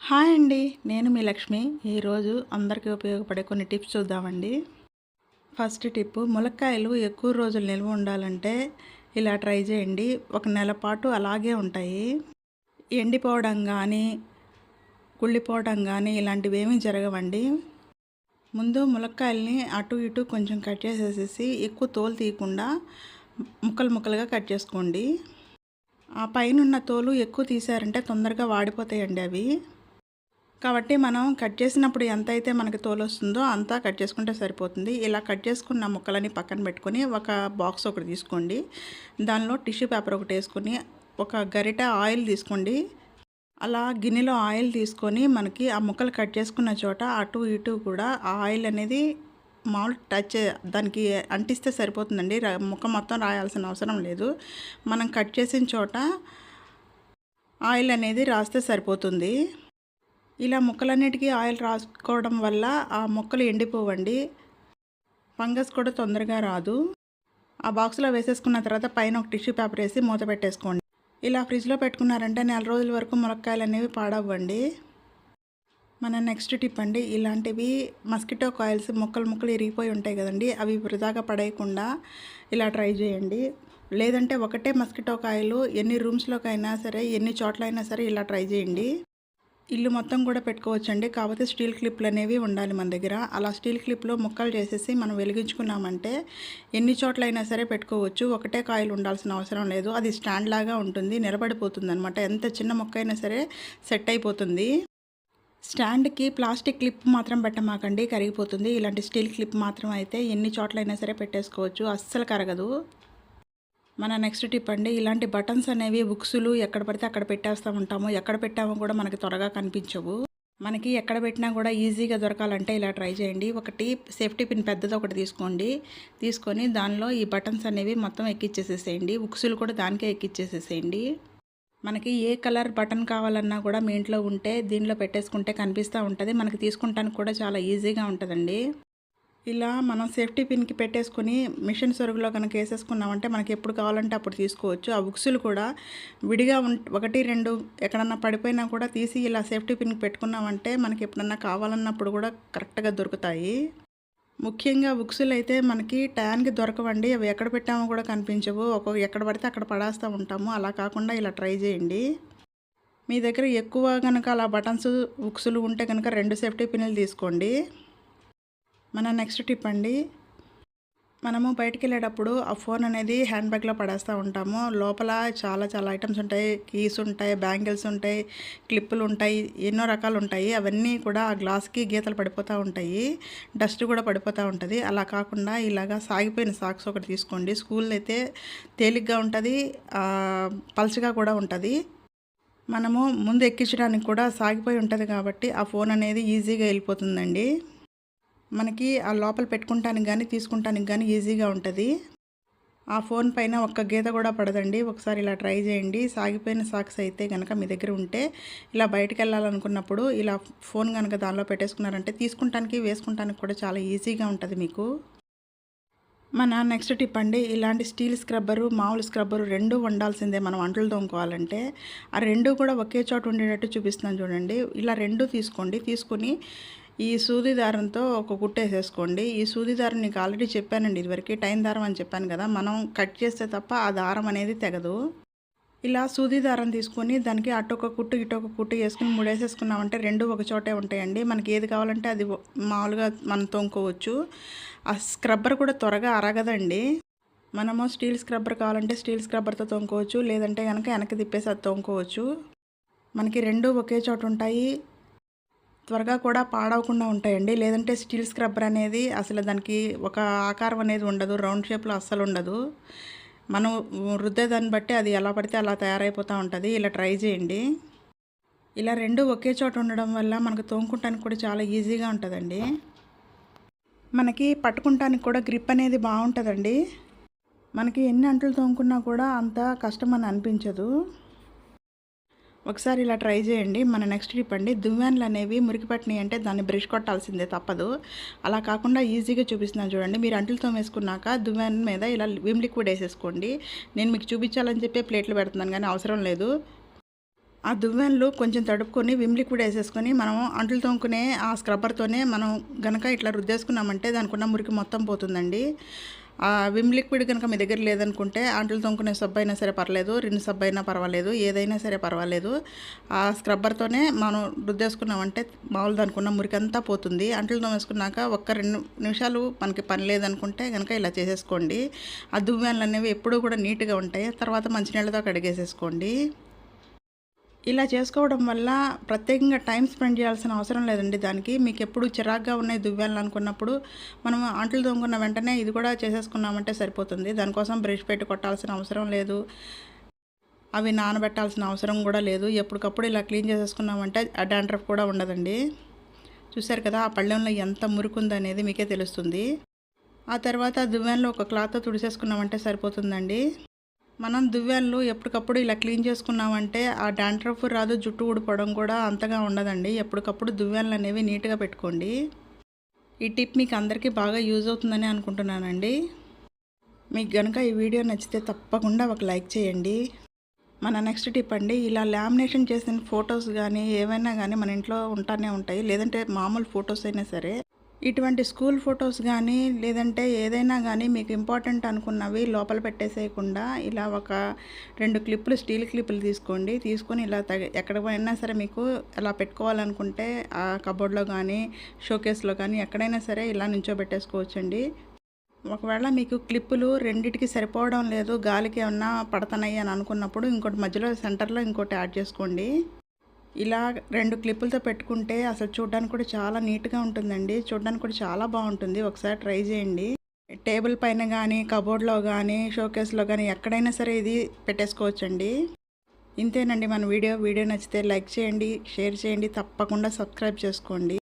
Hi అండి నేను మీ లక్ష్మి. ఈరోజు అందరికీ ఉపయోగపడే కొన్ని టిప్స్ చూద్దామండి. ఫస్ట్ టిప్ ములక్కాయలు ఎక్కువ రోజులు నిల్వ ఉండాలంటే ఇలా ట్రై చేయండి. ఒక నెల పాటు అలాగే ఉంటాయి. ఎండిపోవడం కానీ కుళ్ళిపోవడం కానీ ఇలాంటివి ఏమీ జరగవండి. ముందు ములక్కాయల్ని అటు ఇటు కొంచెం కట్ చేసేసేసి ఎక్కువ తోలు తీయకుండా ముక్కలు ముక్కలుగా కట్ చేసుకోండి. ఆ పైన ఉన్న తోలు ఎక్కువ తీసారంటే తొందరగా వాడిపోతాయండి అవి. కాబట్టి మనం కట్ చేసినప్పుడు ఎంత అయితే మనకి తోలు వస్తుందో అంతా కట్ చేసుకుంటే సరిపోతుంది. ఇలా కట్ చేసుకున్న ముక్కలని పక్కన పెట్టుకొని ఒక బాక్స్ ఒకటి తీసుకోండి. దానిలో టిష్యూ పేపర్ ఒకటి వేసుకొని ఒక గరిట ఆయిల్ తీసుకోండి. అలా గిన్నెలో ఆయిల్ తీసుకొని మనకి ఆ ముక్కలు కట్ చేసుకున్న చోట అటు ఇటు కూడా ఆ ఆయిల్ అనేది మామూలు టచ్ దానికి అంటిస్తే సరిపోతుందండి. ముక్క మొత్తం రాయాల్సిన అవసరం లేదు. మనం కట్ చేసిన చోట ఆయిల్ అనేది రాస్తే సరిపోతుంది. ఇలా ముక్కలన్నిటికీ ఆయిల్ రాసుకోవడం వల్ల ఆ ముక్కలు ఎండిపోవండి. ఫంగస్ కూడా తొందరగా రాదు. ఆ బాక్స్లో వేసేసుకున్న తర్వాత పైన ఒక టిష్యూ పేపర్ వేసి మూత పెట్టేసుకోండి. ఇలా ఫ్రిడ్జ్లో పెట్టుకున్నారంటే నెల రోజుల వరకు ములక్కాయలు అనేవి పాడవ్వండి. మన నెక్స్ట్ టిప్ అండి ఇలాంటివి మస్కిటో కాయిల్స్ ముక్కలు ముక్కలు ఇరిగిపోయి ఉంటాయి కదండి అవి వృధాగా పడేయకుండా ఇలా ట్రై చేయండి. లేదంటే ఒకటే మస్కిటో కాయలు ఎన్ని రూమ్స్లోకైనా సరే ఎన్ని చోట్లైనా సరే ఇలా ట్రై చేయండి. ఇల్లు మొత్తం కూడా పెట్టుకోవచ్చండి. కాకపోతే స్టీల్ క్లిప్లు అనేవి ఉండాలి మన దగ్గర. అలా స్టీల్ క్లిప్లో ముక్కలు చేసేసి మనం వెలిగించుకున్నామంటే ఎన్ని చోట్ల అయినా సరే పెట్టుకోవచ్చు. ఒకటే కాయలు ఉండాల్సిన అవసరం లేదు. అది స్టాండ్ లాగా ఉంటుంది. నిలబడిపోతుంది అనమాట ఎంత చిన్న మొక్క అయినా సరే సెట్ అయిపోతుంది. స్టాండ్కి ప్లాస్టిక్ క్లిప్ మాత్రం పెట్టమాకండి. కరిగిపోతుంది. ఇలాంటి స్టీల్ క్లిప్ మాత్రం అయితే ఎన్ని చోట్లైనా సరే పెట్టేసుకోవచ్చు. అస్సలు కరగదు. మన నెక్స్ట్ టిప్ అండి ఇలాంటి బటన్స్ అనేవి బుక్స్లు ఎక్కడ పడితే అక్కడ పెట్టేస్తూ ఉంటాము. ఎక్కడ పెట్టామో కూడా మనకి త్వరగా కనిపించవు. మనకి ఎక్కడ పెట్టినా కూడా ఈజీగా దొరకాలంటే ఇలా ట్రై చేయండి. ఒకటి సేఫ్టీ పిన్ పెద్దది ఒకటి తీసుకోండి. తీసుకొని దానిలో ఈ బటన్స్ అనేవి మొత్తం ఎక్కిచ్చేసేసేయండి. బుక్స్లు కూడా దానికే ఎక్కిచ్చేసేసేయండి. మనకి ఏ కలర్ బటన్ కావాలన్నా కూడా మీ ఇంట్లో ఉంటే దీనిలో పెట్టేసుకుంటే కనిపిస్తూ ఉంటుంది. మనకి తీసుకుంటానికి కూడా చాలా ఈజీగా ఉంటుందండి. ఇలా మనం సేఫ్టీ పిన్కి పెట్టేసుకుని మిషన్ సొరుగులో కనుక వేసేసుకున్నామంటే మనకి ఎప్పుడు కావాలంటే అప్పుడు తీసుకోవచ్చు. ఆ బుక్స్లు కూడా విడిగా ఉం ఒకటి రెండు ఎక్కడన్నా పడిపోయినా కూడా తీసి ఇలా సేఫ్టీ పిన్కి పెట్టుకున్నామంటే మనకి ఎప్పుడన్నా కావాలన్నప్పుడు కూడా కరెక్ట్గా దొరుకుతాయి. ముఖ్యంగా బుక్స్లు అయితే మనకి టయానికి దొరకవండి. అవి ఎక్కడ పెట్టామో కూడా కనిపించవు. ఒక్కొక్క ఎక్కడ పడితే అక్కడ పడేస్తూ ఉంటాము. అలా కాకుండా ఇలా ట్రై చేయండి. మీ దగ్గర ఎక్కువ కనుక అలా బటన్స్ బుక్స్లు ఉంటే కనుక రెండు సేఫ్టీ పిన్నులు తీసుకోండి. మన నెక్స్ట్ టిప్ అండి. మనము బయటికి వెళ్ళేటప్పుడు ఆ ఫోన్ అనేది హ్యాండ్ బ్యాగ్లో పడేస్తూ ఉంటాము. లోపల చాలా చాలా ఐటమ్స్ ఉంటాయి. కీస్ ఉంటాయి బ్యాంగిల్స్ ఉంటాయి క్లిప్పులు ఉంటాయి ఎన్నో రకాలు ఉంటాయి. అవన్నీ కూడా ఆ గ్లాస్కి గీతలు పడిపోతూ ఉంటాయి. డస్ట్ కూడా పడిపోతూ ఉంటుంది. అలా కాకుండా ఇలాగా సాగిపోయిన సాక్స్ ఒకటి తీసుకోండి. స్కూల్ అయితే తేలిగ్గా ఉంటుంది. పల్చగా కూడా ఉంటుంది. మనము ముందు ఎక్కించడానికి కూడా సాగిపోయి ఉంటుంది కాబట్టి ఆ ఫోన్ అనేది ఈజీగా వెళ్ళిపోతుందండి. మనకి ఆ లోపల పెట్టుకుంటానికి కానీ తీసుకుంటానికి కానీ ఈజీగా ఉంటుంది. ఆ ఫోన్ పైన ఒక్క గీత కూడా పడదండి. ఒకసారి ఇలా ట్రై చేయండి. సాగిపోయిన సాక్స్ అయితే కనుక మీ దగ్గర ఉంటే ఇలా బయటకు వెళ్ళాలనుకున్నప్పుడు ఇలా ఫోన్ కనుక దానిలో పెట్టేసుకున్నారంటే తీసుకుంటానికి వేసుకుంటానికి కూడా చాలా ఈజీగా ఉంటుంది మీకు. మన నెక్స్ట్ టిప్ అండి. ఇలాంటి స్టీల్ స్క్రబ్బరు మామూలు స్క్రబ్బరు రెండు వండాల్సిందే. మనం అంట్లు తోముకోవాలంటే. ఆ రెండు కూడా ఒకే చోట ఉండేటట్టు చూపిస్తున్నాను చూడండి. ఇలా రెండు తీసుకోండి. తీసుకొని ఈ సూది దారంతో ఒక కుట్టేసేసుకోండి. ఈ సూది దారం నీకు ఆల్రెడీ చెప్పానండి. ఇదివరకు టైం దారం అని చెప్పాను కదా మనం కట్ చేస్తే తప్ప ఆ దారం అనేది తెగదు. ఇలా సూది దారం తీసుకొని దానికి అటు ఒక కుట్టు ఇటు ఒక కుట్టు వేసుకుని ముడేసేసుకున్నామంటే రెండు ఒక చోటే ఉంటాయండి. మనకి ఏది కావాలంటే అది మామూలుగా మనం తోముకోవచ్చు. ఆ స్క్రబ్బర్ కూడా త్వరగా అరగదండి. మనము స్టీల్ స్క్రబ్బర్ కావాలంటే స్టీల్ స్క్రబ్బర్తో తోముకోవచ్చు. లేదంటే కనుక వెనక్కి తిప్పేసి అది తోముకోవచ్చు. మనకి రెండు ఒకే చోట ఉంటాయి. త్వరగా కూడా పాడవకుండా ఉంటాయండి. లేదంటే స్టీల్ స్క్రబ్బర్ అనేది అసలు దానికి ఒక ఆకారం అనేది ఉండదు. రౌండ్ షేప్లో అస్సలు ఉండదు. మనం రుద్దేదాన్ని బట్టి అది ఎలా పడితే అలా తయారైపోతూ ఉంటుంది. ఇలా ట్రై చేయండి. ఇలా రెండు ఒకే చోట ఉండడం వల్ల మనకు తోముకుంటానికి కూడా చాలా ఈజీగా ఉంటుందండి. మనకి పట్టుకుంటానికి కూడా గ్రిప్ అనేది బాగుంటుందండి. మనకి ఎన్ని అంట్లు తోముకున్నా కూడా అంత కష్టం అని అనిపించదు. ఒకసారి ఇలా ట్రై చేయండి. మన నెక్స్ట్ టిప్ అండి. దువ్వెన్లు అనేవి మురికి పట్టినాయి అంటే దాన్ని బ్రష్ కొట్టాల్సిందే తప్పదు. అలా కాకుండా ఈజీగా చూపిస్తున్నాను చూడండి. మీరు అంటులతో వేసుకున్నాక దువ్వెన్ మీద ఇలా విమ్ లిక్విడ్ వేసేసుకోండి. నేను మీకు చూపించాలని చెప్పి ప్లేట్లు పెడుతున్నాను కానీ అవసరం లేదు. ఆ దువ్వెన్లు కొంచెం తడుపుకొని విమ్ లిక్విడ్ వేసేసుకొని మనం అంట్లు తోముకునే ఆ స్క్రబ్బర్తోనే మనం గనక ఇట్లా రుద్దేసుకున్నామంటే దానికి ఉన్న మురికి మొత్తం పోతుందండి. విమ్ లిక్విడ్ కనుక మీ దగ్గర లేదనుకుంటే అంట్లు తొంకునే సబ్బు అయినా సరే పర్లేదు రెండు సబ్బు అయినా పర్వాలేదు ఏదైనా సరే పర్వాలేదు. ఆ స్క్రబ్బర్తోనే మనం రుద్దేసుకున్నామంటే మామూలు అనుకున్న మురికంతా పోతుంది. అంట్లు తోమేసుకున్నాక ఒక్క రెండు నిమిషాలు మనకి పని లేదనుకుంటే కనుక ఇలా చేసేసుకోండి. ఆ దువ్వెనలు అనేవి ఎప్పుడూ కూడా నీట్గా ఉంటాయి. తర్వాత మంచినీళ్ళతో కడిగేసేసుకోండి. ఇలా చేసుకోవడం వల్ల ప్రత్యేకంగా టైం స్పెండ్ చేయాల్సిన అవసరం లేదండి దానికి. మీకు ఎప్పుడు చిరాగ్గా ఉన్నాయి దువ్వాలని అనుకున్నప్పుడు మనం అంట్లు తోముకున్న వెంటనే ఇది కూడా చేసేసుకున్నామంటే సరిపోతుంది. దానికోసం బ్రష్ పెట్టి కొట్టాల్సిన అవసరం లేదు. అవి నానబెట్టాల్సిన అవసరం కూడా లేదు. ఎప్పటికప్పుడు ఇలా క్లీన్ చేసేసుకున్నామంటే ఆ డాండ్రఫ్ కూడా ఉండదండి. చూశారు కదా ఆ పళ్ళెంలో ఎంత మురుకుందనేది మీకే తెలుస్తుంది. ఆ తర్వాత దువ్వెన్లో ఒక క్లాత్ తుడిసేసుకున్నామంటే సరిపోతుందండి. మనం దువ్వెనలు ఎప్పటికప్పుడు ఇలా క్లీన్ చేసుకున్నామంటే ఆ డాండ్రఫ్ రాదు జుట్టు ఊడిపోవడం కూడా అంతగా ఉండదండి. ఎప్పటికప్పుడు దువ్వెనలు అనేవి నీట్గా పెట్టుకోండి. ఈ టిప్ మీకు అందరికీ బాగా యూజ్ అవుతుందని అనుకుంటున్నానండి. మీకు కనుక ఈ వీడియో నచ్చితే తప్పకుండా ఒక లైక్ చేయండి. మన నెక్స్ట్ టిప్ అండి ఇలా లామినేషన్ చేసిన ఫొటోస్ కానీ ఏవైనా కానీ మన ఇంట్లో ఉంటానే ఉంటాయి. లేదంటే మామూలు ఫొటోస్ అయినా సరే ఇటువంటి స్కూల్ ఫొటోస్ కానీ లేదంటే ఏదైనా కానీ మీకు ఇంపార్టెంట్ అనుకున్నవి లోపల పెట్టేసేయకుండా ఇలా ఒక రెండు క్లిప్పులు స్టీల్ క్లిప్పులు తీసుకోండి. తీసుకొని ఇలా తగ ఎక్కడ పోయినా సరే మీకు అలా పెట్టుకోవాలనుకుంటే ఆ కబోర్డ్లో కానీ షోకేస్లో కానీ ఎక్కడైనా సరే ఇలా నుంచోబెట్టేసుకోవచ్చండి. ఒకవేళ మీకు క్లిప్పులు రెండిటికి సరిపోవడం లేదు గాలికి ఏమన్నా పడుతున్నాయి అని అనుకున్నప్పుడు ఇంకోటి మధ్యలో సెంటర్లో ఇంకోటి యాడ్ చేసుకోండి. ఇలా రెండు క్లిప్పులతో పెట్టుకుంటే అసలు చూడడానికి కూడా చాలా నీట్గా ఉంటుందండి. చూడడానికి కూడా చాలా బాగుంటుంది. ఒకసారి ట్రై చేయండి. టేబుల్ పైన కానీ కబోర్డ్లో కానీ షోకేస్లో కానీ ఎక్కడైనా సరే ఇది పెట్టేసుకోవచ్చండి. ఇంతేనండి మన వీడియో. వీడియో నచ్చితే లైక్ చేయండి షేర్ చేయండి. తప్పకుండా సబ్స్క్రైబ్ చేసుకోండి.